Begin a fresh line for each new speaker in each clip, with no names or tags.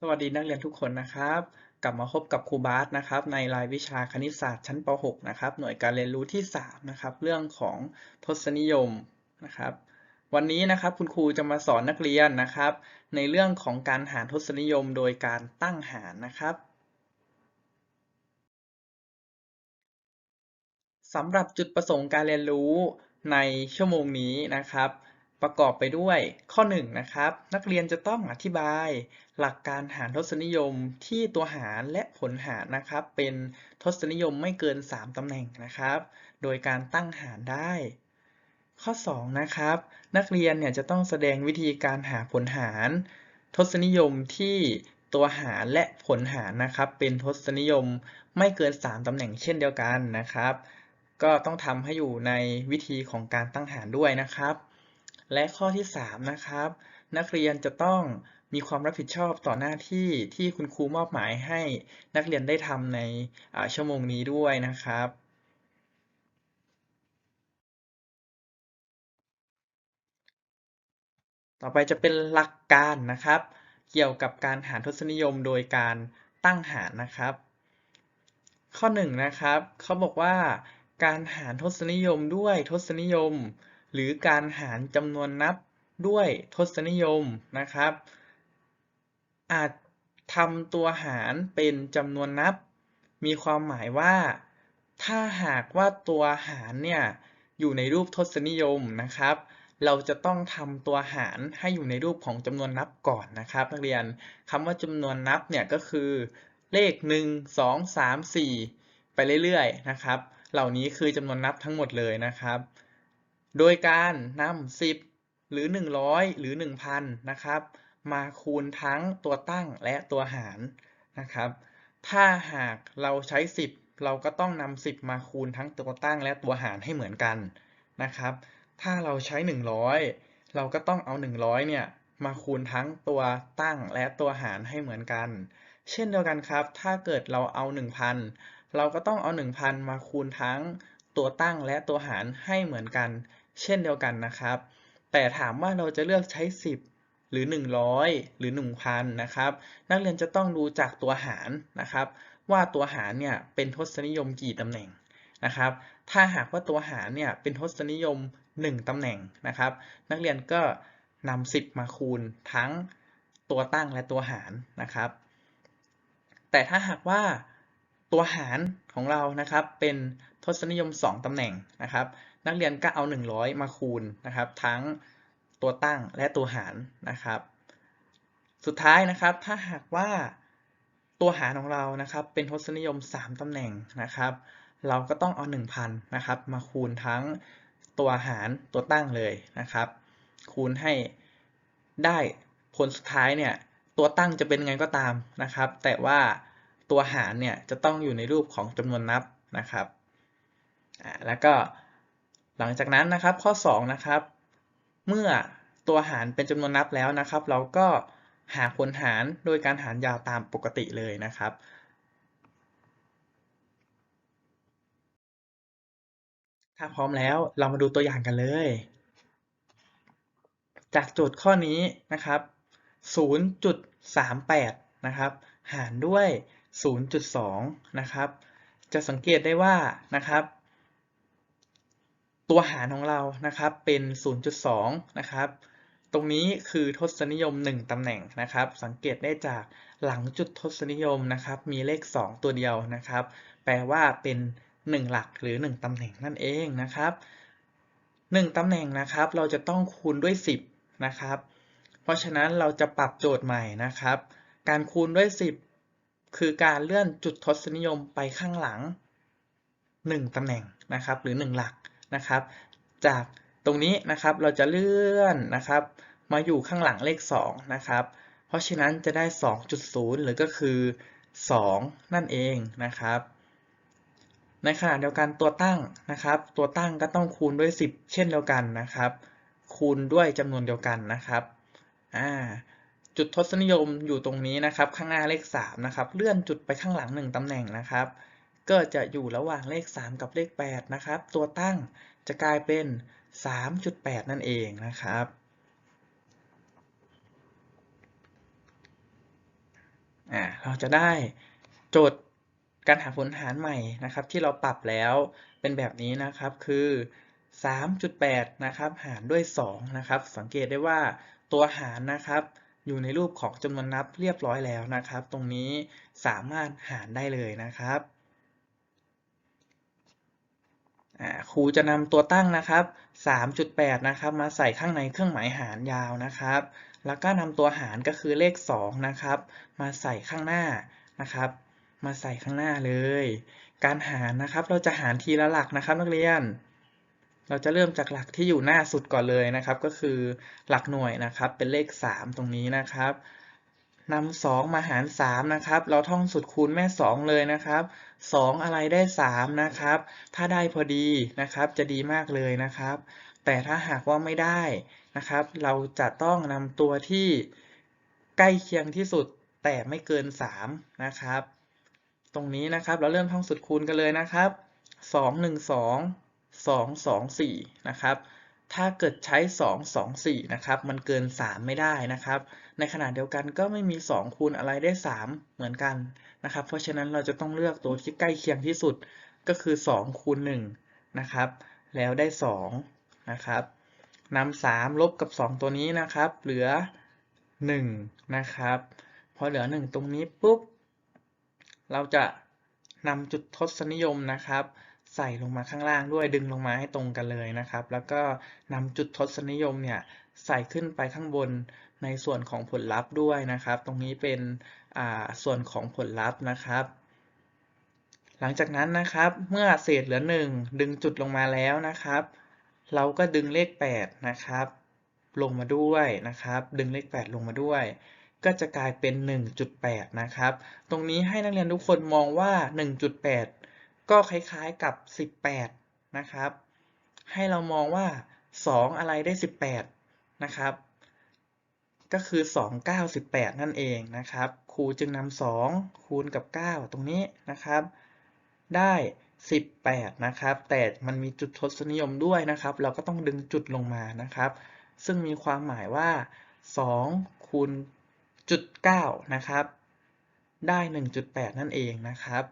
สวัสดีนักเรียนทุกคนนะครับ กลับมาพบกับครูบาสนะครับ ในรายวิชาคณิตศาสตร์ชั้นป .6 นะครับ หน่วยการเรียนรู้ที่ 3 นะครับ เรื่องของทศนิยมนะครับ วันนี้นะครับคุณครูจะมาสอนนักเรียนนะครับ ในเรื่องของการหารทศนิยมโดยการตั้งหารนะครับสำหรับจุดประสงค์การเรียนรู้ในชั่วโมงนี้นะครับ ประกอบไปด้วยข้อ1นนะครับนักเรียนจะต้องอธิบายหลักการหารทศนิยมที่ตัวหารและผลหารนะครับ เป็นทศนิยมไม่เกิน 3ตำแหน่งนะครับ โดยการตั้งหารได้ ข้อ2นะครับนักเรียนเนี่ยจะต้องแสดงวิธีการหาผลหาร ทศนิยมที่ตัวหารและผลหารนะครับ เป็นทศนิยมไม่เกิน 3ตำแหน่งเช่นเดียวกันนะครับ ก็ต้องทำให้อยู่ในวิธีของการตั้งหารด้วยนะครับ และข้อที่ 3 นะครับ นักเรียนจะต้องมีความรับผิดชอบต่อหน้าที่ที่คุณครูมอบหมายให้นักเรียนได้ทำในชั่วโมงนี้ด้วยนะครับต่อไปจะเป็นหลักการนะครับ เกี่ยวกับการหารทศนิยมโดยการตั้งหารนะครับ ข้อ1นะครับเขาบอกว่าการหารทศนิยมด้วยทศนิยม หรือการหารจำนวนนับด้วยทศนิยมนะครับ อาจทำตัวหารเป็นจำนวนนับ มีความหมายว่า ถ้าหากว่าตัวหารเนี่ยอยู่ในรูปทศนิยมนะครับ เราจะต้องทำตัวหารให้อยู่ในรูปของจำนวนนับก่อนนะครับนักเรียนคำว่าจำนวนนับเนี่ยก็คือ เลข 1 2 3 4 ไปเรื่อยๆนะครับ เหล่านี้คือจำนวนนับทั้งหมดเลยนะครับ โดยการนำ10 หรือ 100 หรือ 1,000 นะครับ มาคูณทั้งตัวตั้งและตัวหารนะครับ ถ้าหากเราใช้ 10 เราก็ต้องนำ10 มาคูณทั้งตัวตั้งและตัวหารให้เหมือนกันนะครับ ถ้าเราใช้ 100 เราก็ต้องเอา 100 เนี่ยมาคูณทั้งตัวตั้งและตัวหารให้เหมือนกัน เช่นเดียวกันครับ ถ้าเกิดเราเอา 1,000 เราก็ต้องเอา 1,000 มาคูณทั้งตัวตั้งและตัวหารให้เหมือนกัน เช่นเดียวกันนะครับ แต่ถามว่าเราจะเลือกใช้ 10 หรือ 100 หรือ 1,000 นะครับ นักเรียนจะต้องดูจากตัวหารนะครับ ว่าตัวหารเนี่ยเป็นทศนิยมกี่ตำแหน่งนะครับ ถ้าหากว่าตัวหารเนี่ยเป็นทศนิยม 1ตำแหน่งนะครับ นักเรียนก็นำ10 มาคูณทั้งตัวตั้งและตัวหารนะครับ แต่ถ้าหากว่าตัวหารของเรานะครับเป็นทศนิยม 2ตำแหน่งนะครับ นักเรียนก็เอา 100 มาคูณนะครับ ทั้งตัวตั้งและตัวหารนะครับ สุดท้ายนะครับ ถ้าหากว่าตัวหารของเรานะครับ เป็นทศนิยม 3 ตำแหน่งนะครับ เราก็ต้องเอา 1,000 นะครับ มาคูณทั้งตัวหารตัวตั้งเลยนะครับ คูณให้ได้ผลสุดท้ายเนี่ยตัวตั้งจะเป็นไงก็ตามนะครับ แต่ว่าตัวหารเนี่ยจะต้องอยู่ในรูปของจำนวนนับนะครับแล้วก็ หลังจากนั้นนะครับข้อ2นะครับเมื่อตัวหารเป็นจำนวนนับแล้วนะครับ เราก็หาผลหารโดยการหารยาวตามปกติเลยนะครับ ถ้าพร้อมแล้วเรามาดูตัวอย่างกันเลย จากโจทย์ข้อนี้นะครับ 0.38 นะครับ หารด้วย 0.2 นะครับ จะสังเกตได้ว่านะครับ ตัวหารของเรานะครับเป็น 0.2 นะครับ ตรงนี้คือทศนิยม 1ตำแหน่งนะครับ สังเกตได้จากหลังจุดทศนิยมนะครับ มีเลข 2 ตัวเดียวนะครับ แปลว่าเป็น 1 หลักหรือ 1ตำแหน่งนั่นเองนะครับ 1ตำแหน่งนะครับ เราจะต้องคูณด้วย 10 นะครับ เพราะฉะนั้นเราจะปรับโจทย์ใหม่นะครับ การคูณด้วย 10 คือการเลื่อนจุดทศนิยมไปข้างหลัง 1ตำแหน่งนะครับ หรือ 1 หลัก นะครับ จากตรงนี้นะครับเราจะเลื่อนนะครับ มาอยู่ข้างหลังเลข2นะครับ เพราะฉะนั้นจะได้ 2.0 หรือก็คือ 2 นั่นเองนะครับ ในขณะเดียวกันตัวตั้งนะครับ ตัวตั้งก็ต้องคูณด้วย 10 เช่นเดียวกันนะครับ คูณด้วยจำนวนเดียวกันนะครับอ่าจุดทศนิยมอยู่ตรงนี้นะครับ ข้างหน้าเลข3นะครับ เลื่อนจุดไปข้างหลัง 1ตำแหน่งนะครับ ก็จะอยู่ระหว่างเลข 3 กับเลข 8 นะครับ ตัวตั้งจะกลายเป็น 3.8 นั่นเองนะครับอ่าเราจะได้โจทย์การหาผลหารใหม่นะครับ ที่เราปรับแล้วเป็นแบบนี้นะครับคือ 3.8 นะครับ หารด้วย 2 นะครับ สังเกตได้ว่าตัวหารนะครับอยู่ในรูปของจำนวนนับเรียบร้อยแล้วนะครับ ตรงนี้สามารถหารได้เลยนะครับ ครูจะนำตัวตั้งนะครับ 3.8 นะครับ มาใส่ข้างในเครื่องหมายหารยาวนะครับ แล้วก็นำตัวหารก็คือเลข 2 นะครับ มาใส่ข้างหน้านะครับ มาใส่ข้างหน้าเลย การหารนะครับ เราจะหารทีละหลักนะครับ นักเรียน เราจะเริ่มจากหลักที่อยู่หน้าสุดก่อนเลยนะครับ ก็คือหลักหน่วยนะครับ เป็นเลข 3 ตรงนี้นะครับ นำสองมาหารสามนะครับ เราท่องสุดคูณแม่สองเลยนะครับสองอะไรได้สามนะครับ ถ้าได้พอดีนะครับจะดีมากเลยนะครับ แต่ถ้าหากว่าไม่ได้นะครับ เราจะต้องนำตัวที่ใกล้เคียงที่สุดแต่ไม่เกินสามนะครับ ตรงนี้นะครับเราเริ่มท่องสุดคูณกันเลยนะครับสองหนึ่งสองสองสองสี่นะครับ ถ้าเกิดใช้ 2 2 4 นะครับ มันเกิน 3 ไม่ได้นะครับ ในขณะเดียวกันก็ไม่มี 2 คูณอะไรได้ 3 เหมือนกันนะครับ เพราะฉะนั้นเราจะต้องเลือกตัวที่ใกล้เคียงที่สุดก็คือ 2 คูณ1นะครับ แล้วได้ 2 นะครับนำ3ลบกับ 2 ตัวนี้นะครับ เหลือ 1 นะครับ พอเหลือ 1 ตรงนี้ปุ๊บ เราจะนำจุดทศนิยมนะครับ ใส่ลงมาข้างล่างด้วยดึงลงมาให้ตรงกันเลยนะครับ แล้วก็นำจุดทศนิยมเนี่ยใส่ขึ้นไปข้างบนในส่วนของผลลัพธ์ด้วยนะครับ ตรงนี้เป็นส่วนของผลลัพธ์นะครับ หลังจากนั้นนะครับเมื่อเศษเหลือ 1 ดึงจุดลงมาแล้วนะครับ เราก็ดึงเลข 8 นะครับ ลงมาด้วยนะครับ ดึงเลข 8 ลงมาด้วยก็จะกลายเป็น 1.8 นะครับ ตรงนี้ให้นักเรียนทุกคนมองว่า 1.8 ก็คล้ายๆกับ 18 นะครับ ให้เรามองว่า 2 อะไรได้ 18 นะครับ ก็คือ 2 9 18 นั่นเองนะครับ ครูจึงนำ2คูณกับ 9 ตรงนี้นะครับ ได้ 18 นะครับ แต่มันมีจุดทศนิยมด้วยนะครับ เราก็ต้องดึงจุดลงมานะครับ ซึ่งมีความหมายว่า 2 คูณจุด9นะครับ ได้ 1.8 นั่นเองนะครับ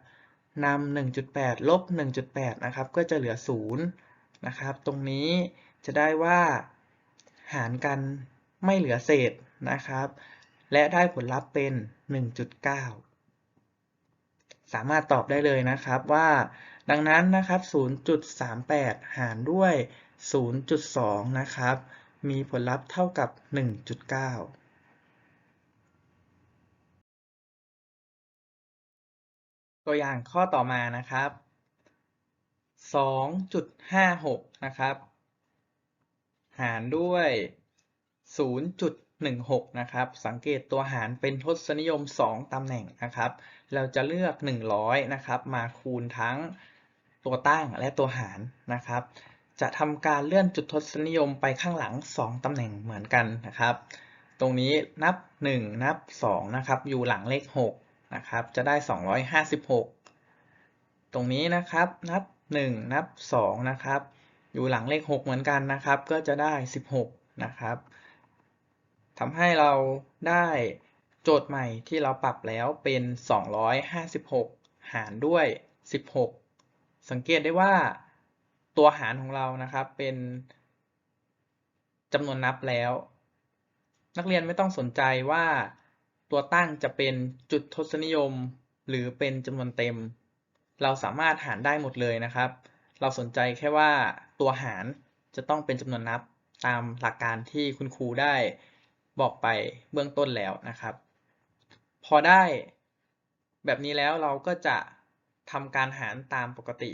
นำ1.8 ลบ 1.8 นะครับ ก็จะเหลือ 0 นะครับ ตรงนี้จะได้ว่าหารกันไม่เหลือเศษนะครับ และได้ผลลัพธ์เป็น 1.9 สามารถตอบได้เลยนะครับว่า ดังนั้นนะครับ 0.38 หารด้วย 0.2 นะครับ มีผลลัพธ์เท่ากับ 1.9 ตัวอย่างข้อต่อมานะครับ 2.56 นะครับ หารด้วย 0.16 นะครับ สังเกตตัวหารเป็นทศนิยม 2ตำแหน่งนะครับ เราจะเลือก 100 นะครับ มาคูณทั้งตัวตั้งและตัวหารนะครับ จะทำการเลื่อนจุดทศนิยมไปข้างหลัง 2ตำแหน่งเหมือนกันนะครับ ตรงนี้นับ 1 นับ 2 นะครับ อยู่หลังเลข 6 นะครับ จะได้ 256 ตรงนี้นะครับ นับ 1 นับ 2 นะครับ อยู่หลังเลข 6 เหมือนกันนะครับ ก็จะได้ 16 นะครับทำให้เราได้โจทย์ใหม่ที่เราปรับแล้วเป็น 256 หารด้วย 16 สังเกตได้ว่าตัวหารของเรานะครับเป็นจำนวนนับแล้ว นักเรียนไม่ต้องสนใจว่า ตัวตั้งจะเป็นจุดทศนิยม หรือเป็นจำนวนเต็ม เราสามารถหารได้หมดเลยนะครับ เราสนใจแค่ว่าตัวหารจะต้องเป็นจำนวนนับตามหลักการที่คุณครูได้บอกไปเบื้องต้นแล้วนะครับ พอได้แบบนี้แล้วเราก็จะทำการหารตามปกติ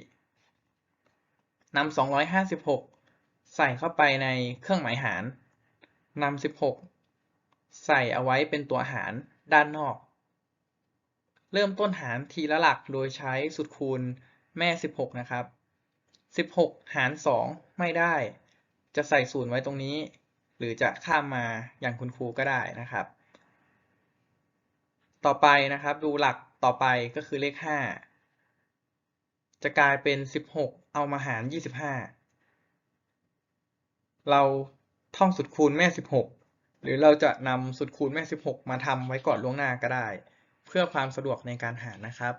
นำ256 ใส่เข้าไปในเครื่องหมายหารนำ16 ใส่เอาไว้เป็นตัวหารด้านนอก เริ่มต้นหารทีละหลักโดยใช้สุดคูณแม่ 16 นะครับ 16 หาร 2 ไม่ได้ จะใส่ศูนย์ไว้ตรงนี้ หรือจะข้ามมาอย่างคุณครูก็ได้นะครับ ต่อไปนะครับดูหลักต่อไปก็คือเลข 5 จะกลายเป็น 16 เอามาหาร 25 เราท่องสุดคูณแม่ 16 หรือเราจะนำสุดคูณแม่ 16 มาทำไว้ก่อนล่วงหน้าก็ได้ เพื่อความสะดวกในการหารนะครับ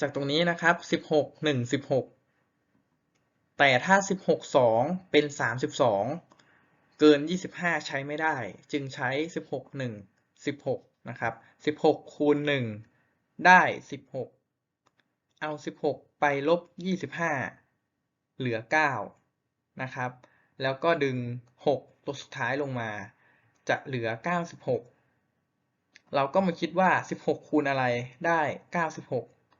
จากตรงนี้นะครับ 16 1 16 แต่ถ้า 16 2 เป็น 32 เกิน 25 ใช้ไม่ได้ จึงใช้ 16 1 16 นะครับ 16 คูณ 1 ได้ 16 เอา 16 ไปลบ 25 เหลือ 9 นะครับ แล้วก็ดึง 6 ตัวสุดท้ายลงมา จะเหลือ 96 เราก็มาคิดว่า 16 คูณอะไรได้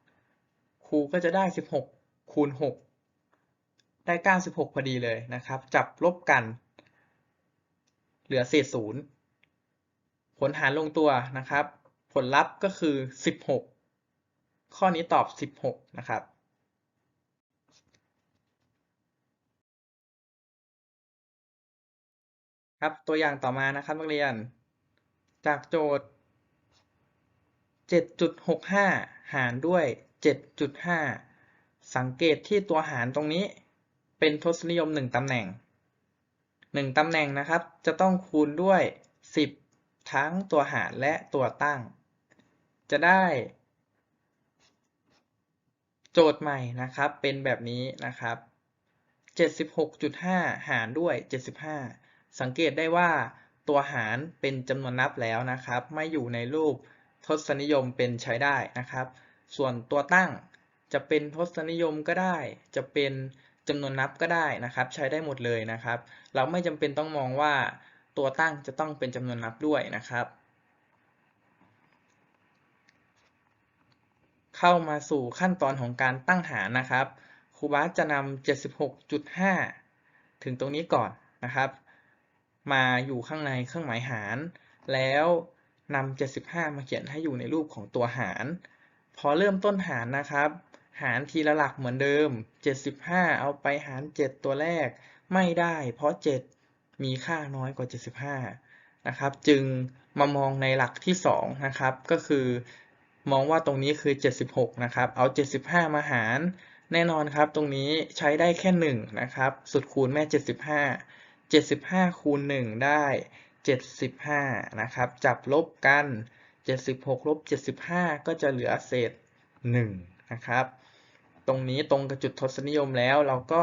96 ครูก็จะได้ 16 คูณ 6 ได้ 96 พอดีเลยนะครับ จับลบกัน เหลือเศษศูนย์ผลหารลงตัวนะครับ ผลลัพธ์ก็คือ 16 ข้อนี้ตอบ 16 นะครับ ครับตัวอย่างต่อมานะครับนักเรียน จากโจทย์ 7.65 หารด้วย 7.5 สังเกตที่ตัวหารตรงนี้เป็นทศนิยม 1ตำแหน่ง 1ตำแหน่งนะครับ จะต้องคูณด้วย 10 ทั้งตัวหารและตัวตั้ง จะได้ โจทย์ใหม่นะครับเป็นแบบนี้นะครับ 76.5 หารด้วย 75 สังเกตได้ว่าตัวหารเป็นจำนวนนับแล้วนะครับ ไม่อยู่ในรูปทศนิยมเป็นใช้ได้นะครับ ส่วนตัวตั้งจะเป็นทศนิยมก็ได้ จะเป็นจำนวนนับก็ได้นะครับ ใช้ได้หมดเลยนะครับ เราไม่จำเป็นต้องมองว่าตัวตั้งจะต้องเป็นจำนวนนับด้วยนะครับ เข้ามาสู่ขั้นตอนของการตั้งหารนะครับครูบาสจะนำ76.5 ถึงตรงนี้ก่อนนะครับ มาอยู่ข้างในเครื่องหมายหาร แล้วนำ75 มาเขียนให้อยู่ในรูปของตัวหาร พอเริ่มต้นหารนะครับ หารทีละหลักเหมือนเดิม 75 เอาไปหาร 7 ตัวแรก ไม่ได้ เพราะ 7 มีค่าน้อยกว่า 75 นะครับ จึงมามองในหลักที่ 2 นะครับ ก็คือมองว่าตรงนี้คือ 76 นะครับ เอา 75 มาหาร แน่นอนครับ ตรงนี้ใช้ได้แค่ 1 นะครับ สุดคูณแม่ 75 75 คูณ 1 ได้ 75 นะครับ จับลบกัน 76 ลบ 75 ก็จะเหลือเศษ 1 นะครับ ตรงนี้ตรงกับจุดทศนิยมแล้วเราก็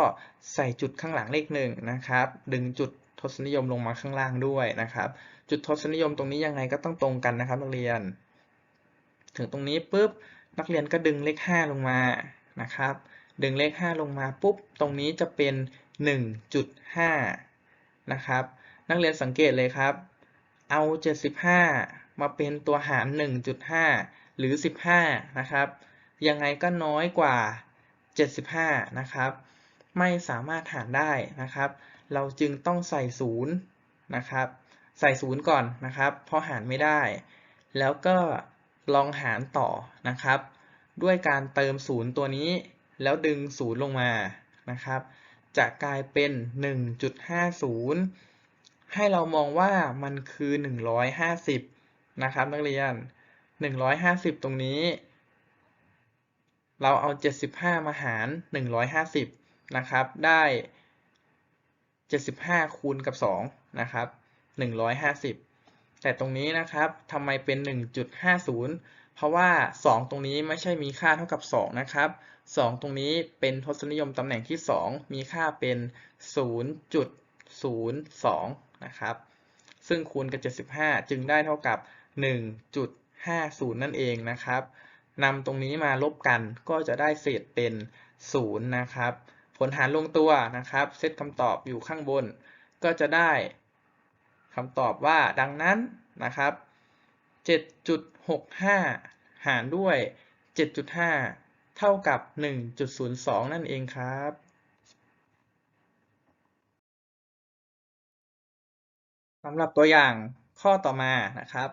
ใส่จุดข้างหลังเลข1นะครับ ดึงจุดทศนิยมลงมาข้างล่างด้วยนะครับ จุดทศนิยมตรงนี้ยังไงก็ต้องตรงกันนะครับนักเรียน ถึงตรงนี้ปุ๊บนักเรียนก็ดึงเลข 5 ลงมานะครับ ดึงเลข 5 ลงมาปุ๊บตรงนี้จะเป็น 1.5 นะครับ นักเรียนสังเกตเลยครับ เอา 75 มาเป็นตัวหาร 1.5 หรือ 15 นะครับ ยังไงก็น้อยกว่า 75 นะครับ ไม่สามารถหารได้นะครับ เราจึงต้องใส่0นะครับ ใส่0ก่อนนะครับ เพราะหารไม่ได้ แล้วก็ลองหารต่อนะครับ ด้วยการเติม0ตัวนี้ แล้วดึง0ลงมานะครับ จะกลายเป็น 1.50 ให้เรามองว่ามันคือ 150 นะครับนักเรียน 150 ตรงนี้ เราเอา 75 มาหาร 150 นะครับ ได้ 75 คูณกับ 2 นะครับ 150 แต่ตรงนี้นะครับทำไมเป็น 1.50 เพราะว่า 2 ตรงนี้ไม่ใช่มีค่าเท่ากับ 2 นะครับ 2 ตรงนี้เป็นทศนิยมตำแหน่งที่ 2 มีค่าเป็น 0.02 นะครับ ซึ่งคูณกับ 75 จึงได้เท่ากับ 1.50 นั่นเองนะครับนำตรงนี้มาลบกันก็จะได้เศษเป็น 0 นะครับ ผลหารลงตัวนะครับ เซตคำตอบอยู่ข้างบน ก็จะได้คำตอบว่าดังนั้นนะครับ 7.65 หารด้วย 7.5 เท่ากับ 1.02 นั่นเองครับสำหรับตัวอย่างข้อต่อมานะครับ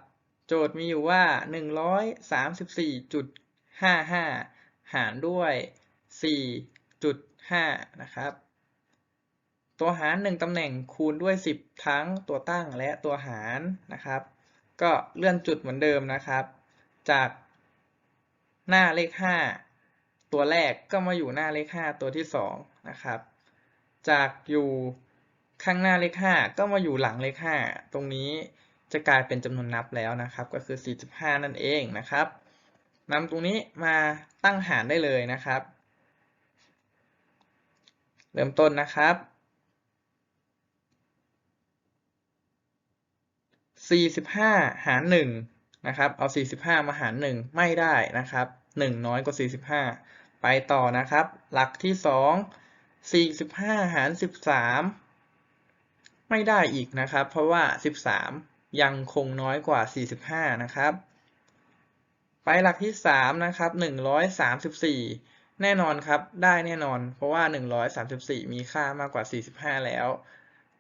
โจทย์มีอยู่ว่า 134.55 หารด้วย 4.5 นะครับ ตัวหาร 1ตำแหน่งคูณด้วย 10 ทั้งตัวตั้งและตัวหารนะครับ ก็เลื่อนจุดเหมือนเดิมนะครับ จากหน้าเลข 5 ตัวแรกก็มาอยู่หน้าเลข 5 ตัวที่2นะครับ จากอยู่ข้างหน้าเลข 5 ก็มาอยู่หลังเลข 5 ตรงนี้จะกลายเป็นจำนวนนับแล้วนะครับ ก็คือ 45 นั่นเองนะครับนำตรงนี้มาตั้งหารได้เลยนะครับ เริ่มต้นนะครับ 45 หาร1นะครับเอา 45 มาหาร 1 ไม่ได้นะครับ 1 น้อยกว่า 45 ไปต่อนะครับ หลักที่ 2 45 หาร 13 ไม่ได้อีกนะครับ เพราะว่า 13 ยังคงน้อยกว่า 45 นะครับ ไปหลักที่ 3 นะครับ 134 แน่นอนครับ ได้แน่นอน เพราะว่า 134 มีค่ามากกว่า 45 แล้ว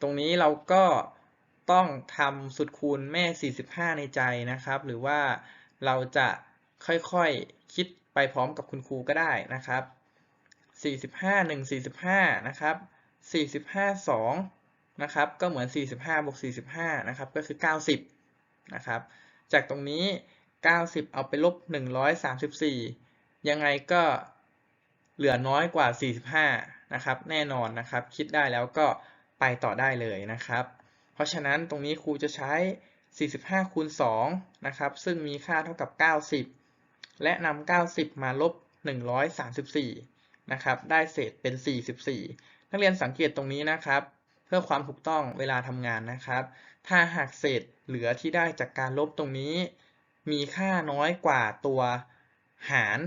ตรงนี้เราก็ ต้องทำสุดคูณแม่ 45 ในใจนะครับ หรือว่าเราจะค่อยๆคิดไปพร้อมกับคุณครูก็ได้นะครับ 45 1 45 นะครับ 45 2 นะครับก็เหมือน 45บวก45 นะครับก็คือ 90 นะครับ จากตรงนี้ 90 เอาไปลบ 134 ยังไงก็เหลือน้อยกว่า 45 นะครับ แน่นอนนะครับ คิดได้แล้วก็ไปต่อได้เลยนะครับ เพราะฉะนั้นตรงนี้ครูจะใช้ 45คูณ2นะครับ ซึ่งมีค่าเท่ากับ 90 และนำ90 มาลบ 134 นะครับ ได้เศษเป็น 44 นักเรียนสังเกตตรงนี้นะครับ เพื่อความถูกต้องเวลาทำงานนะครับ ถ้าหากเศษเหลือที่ได้จากการลบตรงนี้ มีค่าน้อยกว่าตัวหาร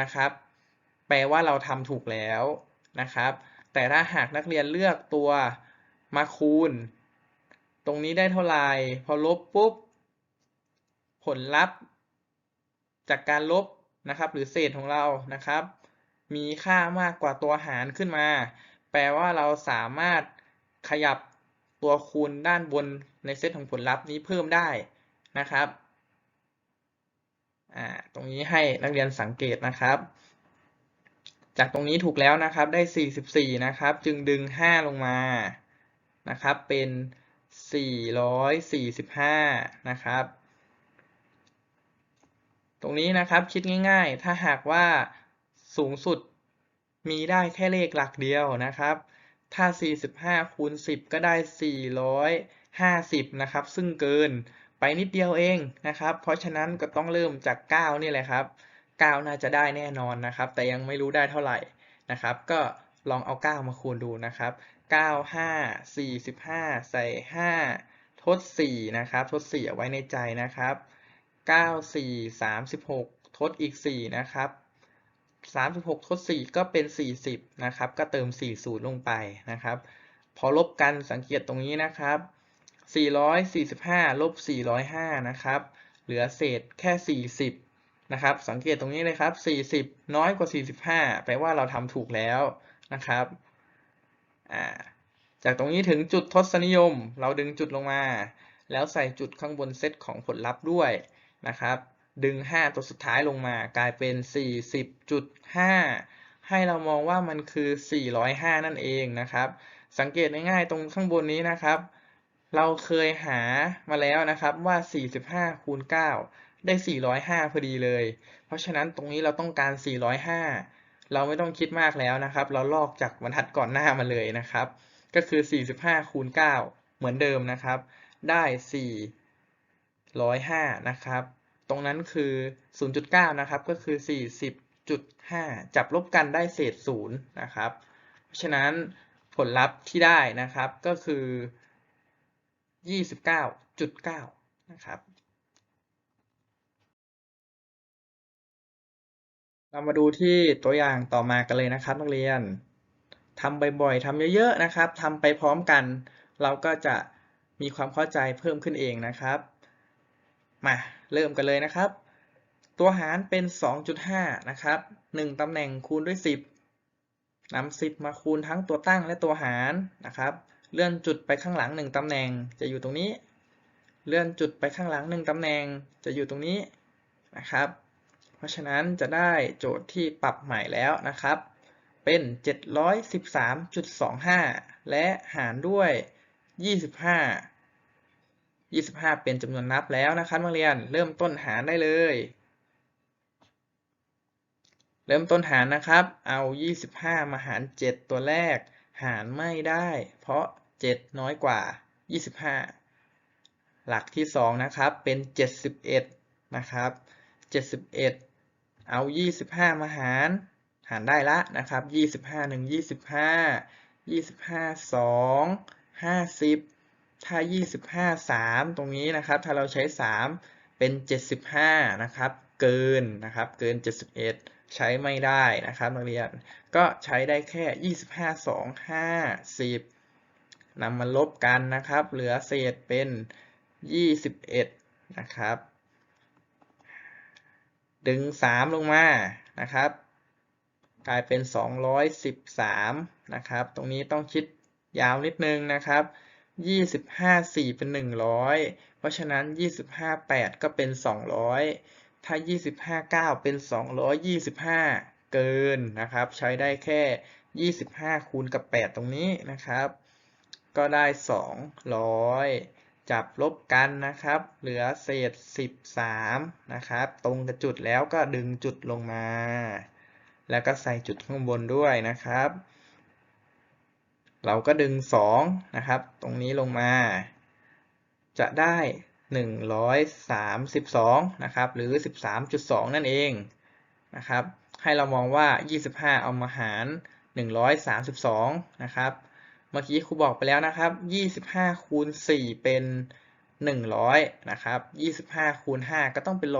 นะครับ แปลว่าเราทำถูกแล้วนะครับ แต่ถ้าหากนักเรียนเลือกตัวมาคูณ ตรงนี้ได้เท่าไหร่พอลบปุ๊บ ผลลัพธ์ จากการลบนะครับ หรือเศษของเรานะครับ มีค่ามากกว่าตัวหารขึ้นมา แปลว่าเราสามารถขยับตัวคูณด้านบนในเซตของผลลัพธ์นี้เพิ่มได้นะครับอ่าตรงนี้ให้นักเรียนสังเกตนะครับ จากตรงนี้ถูกแล้วนะครับได้ 44 นะครับ จึงดึง 5 ลงมานะครับ เป็น 445 นะครับ ตรงนี้นะครับคิดง่ายๆ ถ้าหากว่าสูงสุดมีได้แค่เลขหลักเดียวนะครับ ถ้า 45 คูณ 10 ก็ได้ 450 นะครับ ซึ่งเกินไปนิดเดียวเองนะครับ เพราะฉะนั้นก็ต้องเริ่มจาก 9 นี่แหละครับ 9 น่าจะได้แน่นอนนะครับ แต่ยังไม่รู้ได้เท่าไหร่นะครับ ก็ลองเอา 9 มาคูณดูนะครับเก้าห้าสี่สิบห้าใส่ห้าทดสี่นะครับทดสี่เอาไว้ในใจนะครับเก้าสี่สามสิบหกทดอีกสี่นะครับสามสิบหกทดสี่ก็เป็นสี่สิบนะครับก็เติมสี่ศูนย์ลงไปนะครับ พอลบกันสังเกตตรงนี้นะครับสี่ร้อยสี่สิบห้าลบสี่ร้อยห้านะครับเหลือเศษแค่สี่สิบนะครับสังเกตตรงนี้เลยครับสี่สิบน้อยกว่าสี่สิบห้าแปลว่าเราทำถูกแล้วนะครับ จากตรงนี้ถึงจุดทศนิยม เราดึงจุดลงมา แล้วใส่จุดข้างบนเซตของผลลัพธ์ด้วยนะครับ ดึง 5 ตัวสุดท้ายลงมากลายเป็น 40.5 ให้เรามองว่ามันคือ 405 นั่นเองนะครับ สังเกตง่ายๆตรงข้างบนนี้นะครับ เราเคยหามาแล้วนะครับว่า 45 คูณ 9 ได้ 405 พอดีเลย เพราะฉะนั้นตรงนี้เราต้องการ 405 เราไม่ต้องคิดมากแล้วนะครับ เราลอกจากบรรทัดก่อนหน้ามาเลยนะครับ ก็คือ 45คูณ9เหมือนเดิมนะครับ ได้ 405 นะครับ ตรงนั้นคือ 0.9 นะครับ ก็คือ 40.5 จับลบกันได้เศษ0นะครับ เพราะฉะนั้นผลลัพธ์ที่ได้นะครับก็คือ 29.9 นะครับ เรามาดูที่ตัวอย่างต่อมากันเลยนะครับนักเรียนทำบ่อยๆทำเยอะๆนะครับทำไปพร้อมกัน เราก็จะมีความเข้าใจเพิ่มขึ้นเองนะครับ มาเริ่มกันเลยนะครับ ตัวหารเป็น 2.5 นะครับ 1ตำแหน่งคูณด้วย 10นำ10 มาคูณทั้งตัวตั้งและตัวหารนะครับ เลื่อนจุดไปข้างหลัง 1ตำแหน่งจะอยู่ตรงนี้ เลื่อนจุดไปข้างหลัง 1ตำแหน่งจะอยู่ตรงนี้นะครับ ราะฉะนั้นจะได้โจทย์ที่ปรับใหม่แล้วนะครับ เป็น 713.25 และหารด้วย 25 25 เป็นจำนวนนับแล้วนะครับนักเรียนเริ่มต้นหารได้เลย เริ่มต้นหารนะครับ เอา 25 มาหาร 7 ตัวแรก หารไม่ได้ เพราะ 7 น้อยกว่า 25 หลักที่ 2 นะครับ เป็น 71 นะครับ71 เอา 25 มาหาร หารได้ละนะครับ 25 1 25 25 2 50 ถ้า 25 3 ตรงนี้นะครับ ถ้าเราใช้ 3 เป็น 75 นะครับ เกินนะครับ เกิน 71 ใช้ไม่ได้นะครับนักเรียน ก็ใช้ได้แค่ 25 2 50นำมาลบกันนะครับ เหลือเศษเป็น 21 นะครับ ดึง 3 ลงมานะครับ กลายเป็น 213 นะครับ ตรงนี้ต้องคิดยาวนิดนึงนะครับ 25 4 เป็น 100 เพราะฉะนั้น 25 8 ก็เป็น 200 ถ้า 25 9 เป็น 225 เกินนะครับ ใช้ได้แค่ 25 คูณกับ 8 ตรงนี้นะครับ ก็ได้ 200 จับลบกันนะครับ เหลือเศษ 13 นะครับ ตรงกับจุดแล้วก็ดึงจุดลงมา แล้วก็ใส่จุดข้างบนด้วยนะครับ เราก็ดึง 2 นะครับ ตรงนี้ลงมา จะได้ 132 นะครับ หรือ 13.2 นั่นเองนะครับ ให้เรามองว่า 25 เอามาหาร 132 นะครับ เมื่อกี้ครูบอกไปแล้วนะครับ 25 คูณ 4 เป็น 100 นะครับ 25 คูณ 5 ก็ต้องเป็น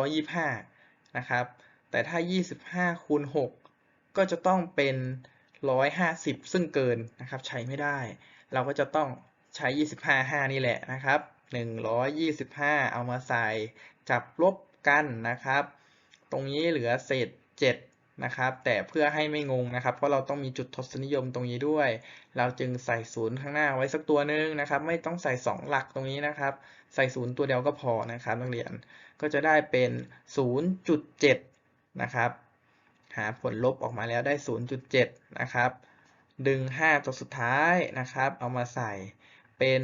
125 นะครับ แต่ถ้า 25 คูณ 6 ก็จะต้องเป็น 150 ซึ่งเกินนะครับ ใช้ไม่ได้ เราก็จะต้องใช้ 25 5 นี่แหละนะครับ 125 เอามาใส่จับลบกันนะครับ ตรงนี้เหลือเศษ 7 นะครับ แต่เพื่อให้ไม่งงนะครับ เพราะเราต้องมีจุดทศนิยมตรงนี้ด้วย เราจึงใส่ศูนย์ข้างหน้าไว้สักตัวหนึ่งนะครับ ไม่ต้องใส่ 2 หลักตรงนี้นะครับ ใส่ศูนย์ตัวเดียวก็พอนะครับนักเรียน ก็จะได้เป็น 0.7 นะครับ หาผลลบออกมาแล้วได้ 0.7 นะครับ ดึง 5 ตัวสุดท้ายนะครับ เอามาใส่เป็น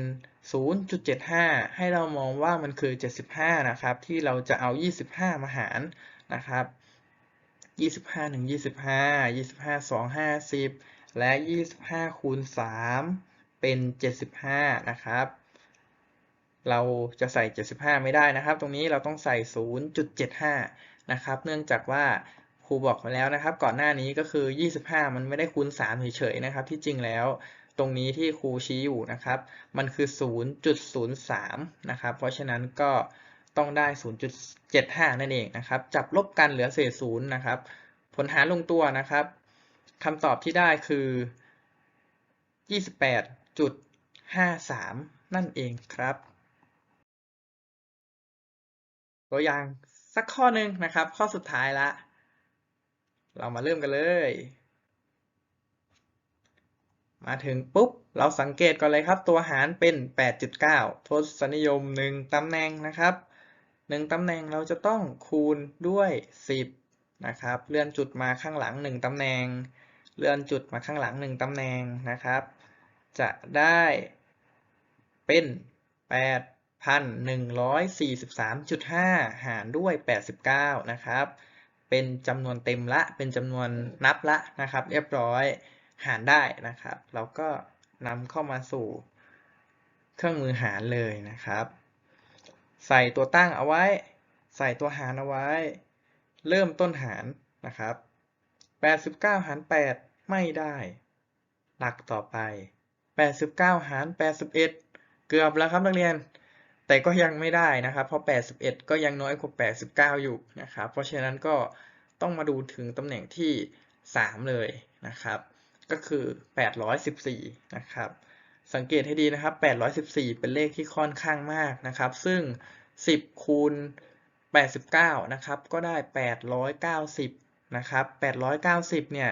0.75 ให้เรามองว่ามันคือ 75 นะครับ ที่เราจะเอา 25 มาหารนะครับ 25 1 25 25 2 50และ25คูณ3เป็น75นะครับ เราจะใส่75ไม่ได้นะครับ ตรงนี้เราต้องใส่0.75นะครับ เนื่องจากว่าครูบอกมาแล้วนะครับ ก่อนหน้านี้ก็คือ 25 มันไม่ได้คูณ3เฉยๆนะครับ ที่จริงแล้วตรงนี้ที่ครูชี้อยู่นะครับ มันคือ 0.03 นะครับ เพราะฉะนั้นก็ ต้องได้ 0.75 นั่นเองนะครับ จับลบกันเหลือเศษ0นะครับ ผลหารลงตัวนะครับคำตอบที่ได้คือ 28.53 นั่นเองครับ ตัวอย่างสักข้อหนึ่งนะครับ ข้อสุดท้ายละ เรามาเริ่มกันเลย มาถึงปุ๊บ เราสังเกตก่อนเลยครับ ตัวหารเป็น 8.9 ทศนิยม 1ตำแหน่งนะครับ 1ตำแหน่งเราจะต้องคูณด้วย 10 นะครับ เลื่อนจุดมาข้างหลัง 1ตำแหน่ง เลื่อนจุดมาข้างหลัง 1ตำแหน่งนะครับ จะได้เป็น 8,143.5 หารด้วย 89 นะครับ เป็นจำนวนเต็มละ เป็นจำนวนนับละนะครับ เรียบร้อยหารได้นะครับ เราก็นำเข้ามาสู่เครื่องมือหารเลยนะครับ ใส่ตัวตั้งเอาไว้ ใส่ตัวหารเอาไว้ เริ่มต้นหารนะครับ 89 หาร 8 ไม่ได้ หลักต่อไป 89 หาร 81 เกือบแล้วครับนักเรียน แต่ก็ยังไม่ได้นะครับ เพราะ 81 ก็ยังน้อยกว่า 89 อยู่นะครับ เพราะฉะนั้นก็ต้องมาดูถึงตำแหน่งที่ 3 เลยนะครับ ก็คือ 814 นะครับ สังเกตให้ดีนะครับ 814 เป็นเลขที่ค่อนข้างมากนะครับ ซึ่ง 10 คูณ 89 นะครับ ก็ได้ 890 นะครับ 890 เนี่ย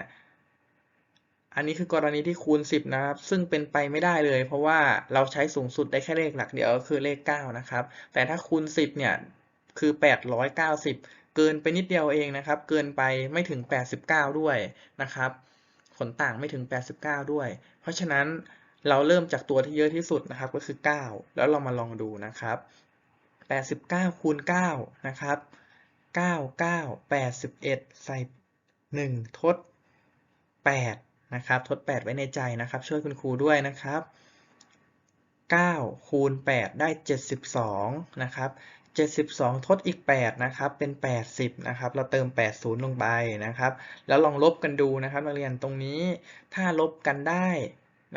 อันนี้คือกรณีที่คูณ 10 นะครับ ซึ่งเป็นไปไม่ได้เลย เพราะว่าเราใช้สูงสุดได้แค่เลขหลักเดียวก็คือเลข 9 นะครับ แต่ถ้าคูณ 10 เนี่ย คือ 890 เกินไปนิดเดียวเองนะครับ เกินไปไม่ถึง 89 ด้วยนะครับ ผลต่างไม่ถึง 89 ด้วย เพราะฉะนั้น เราเริ่มจากตัวที่เยอะที่สุดนะครับก็คือ 9 แล้วเรามาลองดูนะครับ 89คูณ9นะครับ 9 9 81 ใส่ 1 ทด 8 นะครับ ทด 8 ไว้ในใจนะครับ ช่วยคุณครูด้วยนะครับ 9 คูณ 8 ได้ 72 นะครับ 72 ทดอีก 8 นะครับ เป็น 80 นะครับ เราเติม 80 ลงไปนะครับ แล้วลองลบกันดูนะครับนักเรียนตรงนี้ ถ้าลบกันได้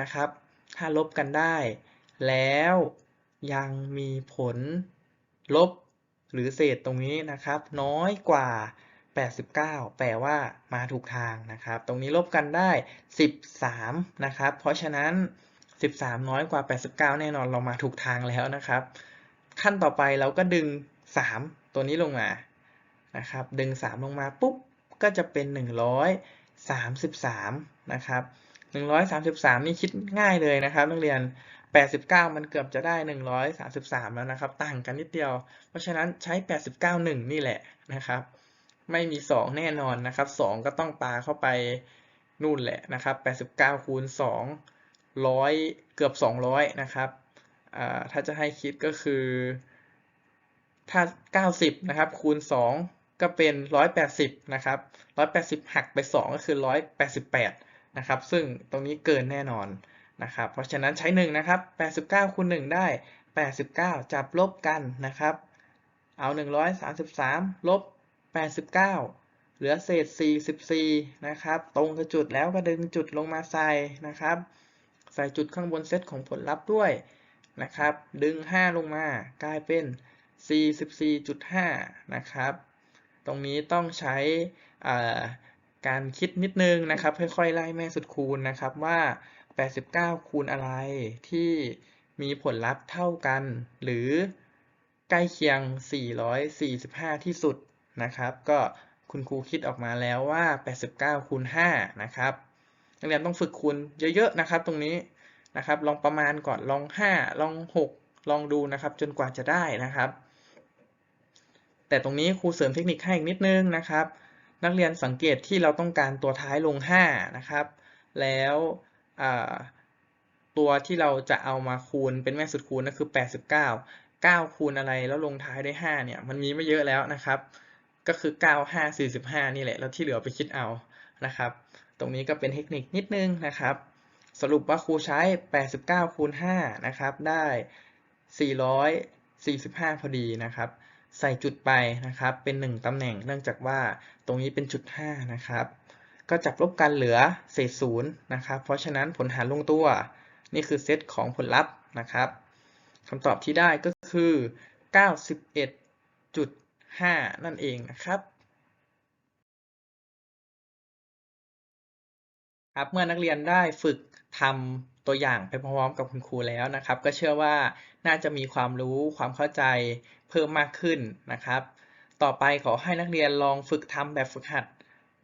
นะครับ ถ้าลบกันได้ แล้วยังมีผลลบหรือเศษตรงนี้นะครับ น้อยกว่า 89 แปลว่ามาถูกทางนะครับ ตรงนี้ลบกันได้ 13 นะครับ เพราะฉะนั้น 13 น้อยกว่า 89 แน่นอนเรามาถูกทางแล้วนะครับ ขั้นต่อไปเราก็ดึง 3 ตัวนี้ลงมานะครับ ดึง 3 ลงมาปุ๊บก็จะเป็น 133 นะครับ 133 นี่คิดง่ายเลยนะครับ นักเรียน 89 มันเกือบจะได้ 133 แล้วนะครับ ต่างกันนิดเดียว เพราะฉะนั้นใช้ 89 1 นี่แหละนะครับ ไม่มี 2 แน่นอนนะครับ 2 ก็ต้องปาเข้าไปนู่นแหละนะครับ 89 คูณ 2 100 เกือบ 200 นะครับ ถ้าจะให้คิดก็คือ ถ้า 90 นะครับ คูณ 2 ก็เป็น 180 นะครับ 180 หักไป 2 ก็คือ 188 นะครับ ซึ่งตรงนี้เกินแน่นอนนะครับ เพราะฉะนั้นใช้1นะครับ89คูณ1ได้ 89 จับลบกันนะครับ เอา 133 ลบ 89 เหลือเศษ 44 นะครับ ตรงกับจุดแล้วก็ดึงจุดลงมาใส่นะครับ ใส่จุดข้างบนเซตของผลลัพธ์ด้วยนะครับ ดึง 5 ลงมากลายเป็น 44.5 นะครับ ตรงนี้ต้องใช้ การคิดนิดนึงนะครับค่อยๆไล่แม่สุดคูณนะครับว่า 89 คูณอะไรที่มีผลลัพธ์เท่ากัน หรือใกล้เคียง 445 ที่สุดนะครับ ก็คุณครูคิดออกมาแล้วว่า 89 คูณ 5 นะครับนักเรียนต้องฝึกคูณเยอะๆนะครับ ตรงนี้นะครับ ลองประมาณก่อนลอง 5 ลอง 6 ลองดูนะครับ จนกว่าจะได้นะครับ แต่ตรงนี้ครูเสริมเทคนิคให้อีกนิดนึงนะครับ นักเรียนสังเกตที่เราต้องการตัวท้ายลง 5 นะครับ แล้วตัวที่เราจะเอามาคูณเป็นแม่สุดคูณก็คือ 89 9 คูณอะไรแล้วลงท้ายด้วย 5 เนี่ย มันมีไม่เยอะแล้วนะครับ ก็คือ 9 5 45 นี่แหละ แล้วที่เหลือไปคิดเอานะครับ ตรงนี้ก็เป็นเทคนิคนิดนึงนะครับ สรุปว่าครูใช้ 89 คูณ 5 นะครับ ได้ 445 พอดีนะครับ ใส่จุดไปนะครับ เป็น 1 ตำแหน่ง เนื่องจากว่า รงนี้เป็นจุด5นะครับ ก็จับลบกันเหลือเศษศูนย์นะครับ เพราะฉะนั้นผลหารลงตัว นี่คือเซตของผลลัพธ์นะครับคำตอบที่ได้ก็คือ 91.5 นั่นเองนะครับครับเมื่อนักเรียนได้ฝึกทำตัวอย่างไปพร้อมกับคุณครูแล้วนะครับ ก็เชื่อว่าน่าจะมีความรู้ความเข้าใจเพิ่มมากขึ้นนะครับ ต่อไปขอให้นักเรียนลองฝึกทำแบบฝึกหัด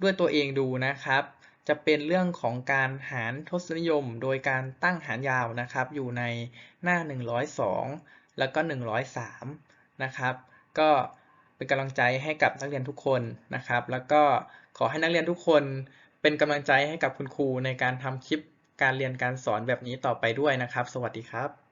ด้วยตัวเองดูนะครับ จะเป็นเรื่องของการหารทศนิยม โดยการตั้งหารยาวนะครับ อยู่ในหน้า 102 แล้วก็ 103 นะครับ ก็เป็นกำลังใจให้กับนักเรียนทุกคนนะครับ แล้วก็ขอให้นักเรียนทุกคนเป็นกำลังใจให้กับคุณครูในการทำคลิปการเรียนการสอนแบบนี้ต่อไปด้วยนะครับ สวัสดีครับ